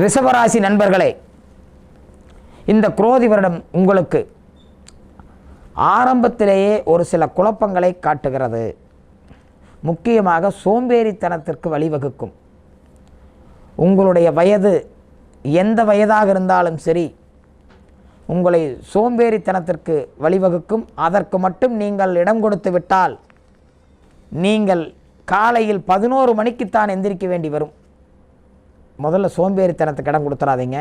ரிஷபராசி நண்பர்களே இந்த குரோதி வருடம் உங்களுக்கு ஆரம்பத்திலேயே ஒரு சில குழப்பங்களை காட்டுகிறது. முக்கியமாக சோம்பேறித்தனத்திற்கு வழிவகுக்கும். உங்களுடைய வயது எந்த வயதாக இருந்தாலும் சரி உங்களை சோம்பேறித்தனத்திற்கு வழிவகுக்கும். அதற்கு மட்டும் நீங்கள் இடம் கொடுத்து விட்டால் நீங்கள் காலையில் பதினோரு மணிக்குத்தான் எந்திரிக்க வேண்டி வரும். முதல்ல சோம்பேறித்தனத்துக்கு இடம் கொடுத்துறாதீங்க.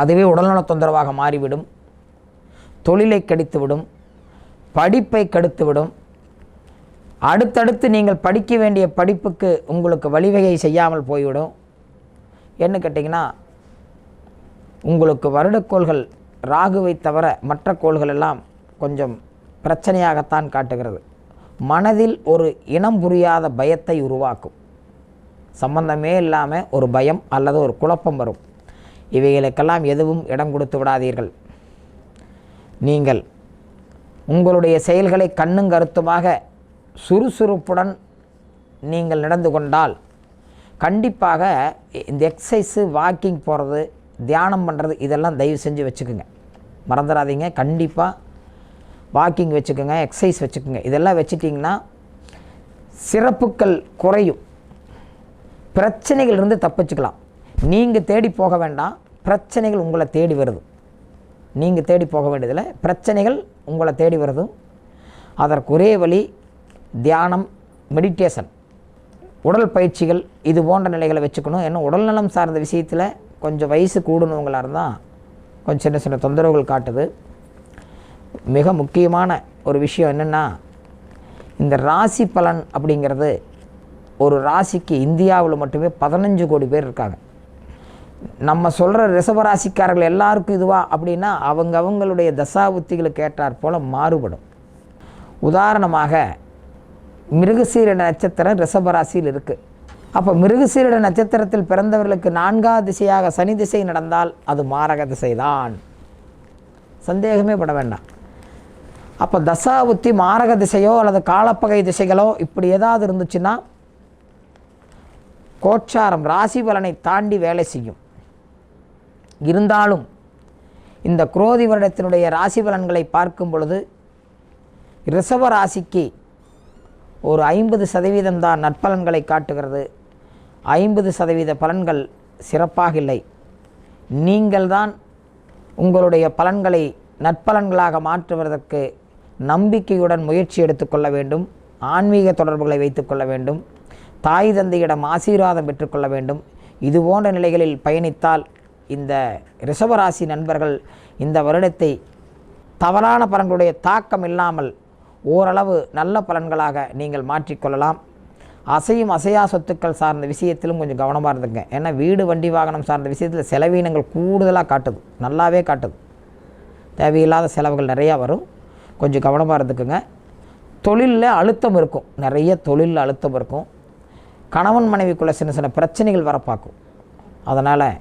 அதுவே உடல்நல தொந்தரவாக மாறிவிடும். தொழிலை கெடுத்துவிடும். படிப்பை கெடுத்துவிடும். அடுத்தடுத்து நீங்கள் படிக்க வேண்டிய படிப்புக்கு உங்களுக்கு வழிவகை செய்யாமல் போய்விடும். என்ன கேட்டிங்கன்னா உங்களுக்கு வருடக்கோள்கள் ராகுவை தவிர மற்ற கோள்கள் எல்லாம் கொஞ்சம் பிரச்சனையாகத்தான் காட்டுகிறது. மனதில் ஒரு இனம் புரியாத பயத்தை உருவாக்கும். சம்பந்தமே இல்லாமல் ஒரு பயம் அல்லது ஒரு குழப்பம் வரும். இவைகளுக்கெல்லாம் எதுவும் இடம் கொடுத்து விடாதீர்கள். நீங்கள் உங்களுடைய செயல்களை கண்ணும் கருத்துமாக சுறுசுறுப்புடன் நீங்கள் நடந்து கொண்டால் கண்டிப்பாக இந்த எக்ஸசைஸு வாக்கிங் போகிறது தியானம் பண்ணுறது இதெல்லாம் தயவு செஞ்சு வச்சுக்கோங்க. மறந்துடாதீங்க. கண்டிப்பாக வாக்கிங் வச்சுக்கோங்க எக்ஸசைஸ் வச்சுக்கோங்க. இதெல்லாம் வச்சுட்டிங்கன்னா சிறப்புகள் குறையும். பிரச்சனைகளிலிருந்து தப்பிச்சுக்கலாம். நீங்கள் தேடி போக வேண்டாம். பிரச்சனைகள் உங்களை தேடி வருது. நீங்கள் தேடி போக வேண்டியதில் பிரச்சனைகள் உங்களை தேடி வருதும் அதற்கு ஒரே வழி தியானம் மெடிடேஷன் உடல் பயிற்சிகள் இது போன்ற நிலைகளை வச்சுக்கணும். ஏன்னா உடல்நலம் சார்ந்த விஷயத்தில் கொஞ்சம் வயசு கூடுனவங்களாக இருந்தால் கொஞ்சம் சின்ன சின்ன தொந்தரவுகள் காட்டுது. மிக முக்கியமான ஒரு விஷயம் என்னென்னா இந்த ராசி பலன் அப்படிங்கிறது ஒரு ராசிக்கு இந்தியாவில் மட்டுமே பதினஞ்சு கோடி பேர் இருக்காங்க. நம்ம சொல்கிற ரிஷபராசிக்காரர்கள் எல்லாருக்கும் இதுவா அப்படின்னா அவங்க அவங்களுடைய தசாபுத்திகளுக்கு ஏற்றாற் போல் மாறுபடும். உதாரணமாக மிருகசீர நட்சத்திரம் ரிஷபராசியில் இருக்குது அப்போ மிருகசீரட நட்சத்திரத்தில் பிறந்தவர்களுக்கு நான்காவது திசையாக சனி திசை நடந்தால் அது மாரக திசைதான். சந்தேகமே பட வேண்டாம். அப்போ தசாபுத்தி மாரக திசையோ அல்லது காலப்பகை திசைகளோ இப்படி ஏதாவது இருந்துச்சுன்னா கோச்சாரம் ராசி பலனை தாண்டி வேலை செய்யும். இருந்தாலும் இந்த குரோதி வருடத்தினுடைய ராசி பலன்களை பார்க்கும் பொழுது ரிஷப ராசிக்கு ஒரு ஐம்பது சதவீதம் தான் நற்பலன்களை காட்டுகிறது. ஐம்பது சதவீத பலன்கள் சிறப்பாக இல்லை. நீங்கள்தான் உங்களுடைய பலன்களை நற்பலன்களாக மாற்றுவதற்கு நம்பிக்கையுடன் முயற்சி எடுத்துக்கொள்ள வேண்டும் ஆன்மீக தொடர்புகளை வைத்துக்கொள்ள வேண்டும் தாய் தந்தையிடம் ஆசீர்வாதம் பெற்றுக்கொள்ள வேண்டும். இது போன்ற நிலைகளில் பயணித்தால் இந்த ரிஷபராசி நண்பர்கள் இந்த வருடத்தை தவறான பலன்களுடைய தாக்கம் இல்லாமல் ஓரளவு நல்ல பலன்களாக நீங்கள் மாற்றிக்கொள்ளலாம் அசையும் அசையா சொத்துக்கள் சார்ந்த விஷயத்திலும் கொஞ்சம் கவனமாக இருந்துங்க ஏன்னா வீடு வண்டி வாகனம் சார்ந்த விஷயத்தில் செலவீனங்கள் கூடுதலாக காட்டுது. நல்லாவே காட்டுது. தேவையில்லாத செலவுகள் நிறையா வரும். கொஞ்சம் கவனமாக இருந்துக்குங்க. தொழிலில் அழுத்தம் இருக்கும். நிறைய தொழிலில் அழுத்தம் இருக்கும். கணவன் மனைவிக்குள்ளே சின்ன சின்ன பிரச்சனைகள் வர அதனால்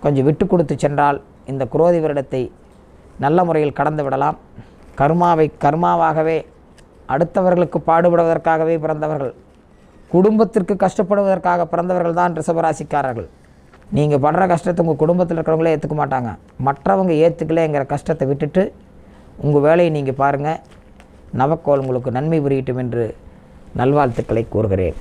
கொஞ்சம் விட்டு கொடுத்து சென்றால் இந்த குரோதி வருடத்தை நல்ல முறையில் கடந்து விடலாம். கர்மாவை கர்மாவாகவே அடுத்தவர்களுக்கு பாடுபடுவதற்காகவே பிறந்தவர்கள் குடும்பத்திற்கு கஷ்டப்படுவதற்காக பிறந்தவர்கள் தான் ரிஷபராசிக்காரர்கள். நீங்கள் படுற கஷ்டத்தை உங்கள் குடும்பத்தில் இருக்கிறவங்களே ஏற்றுக்க மாட்டாங்க. மற்றவங்க ஏற்றுக்கலைங்கிற கஷ்டத்தை விட்டுட்டு உங்கள் வேலையை நீங்கள் பாருங்கள் நவக்கோள் உங்களுக்கு நன்மை புரியட்டும் என்று நல்வாழ்த்துக்களை கூறுகிறேன்.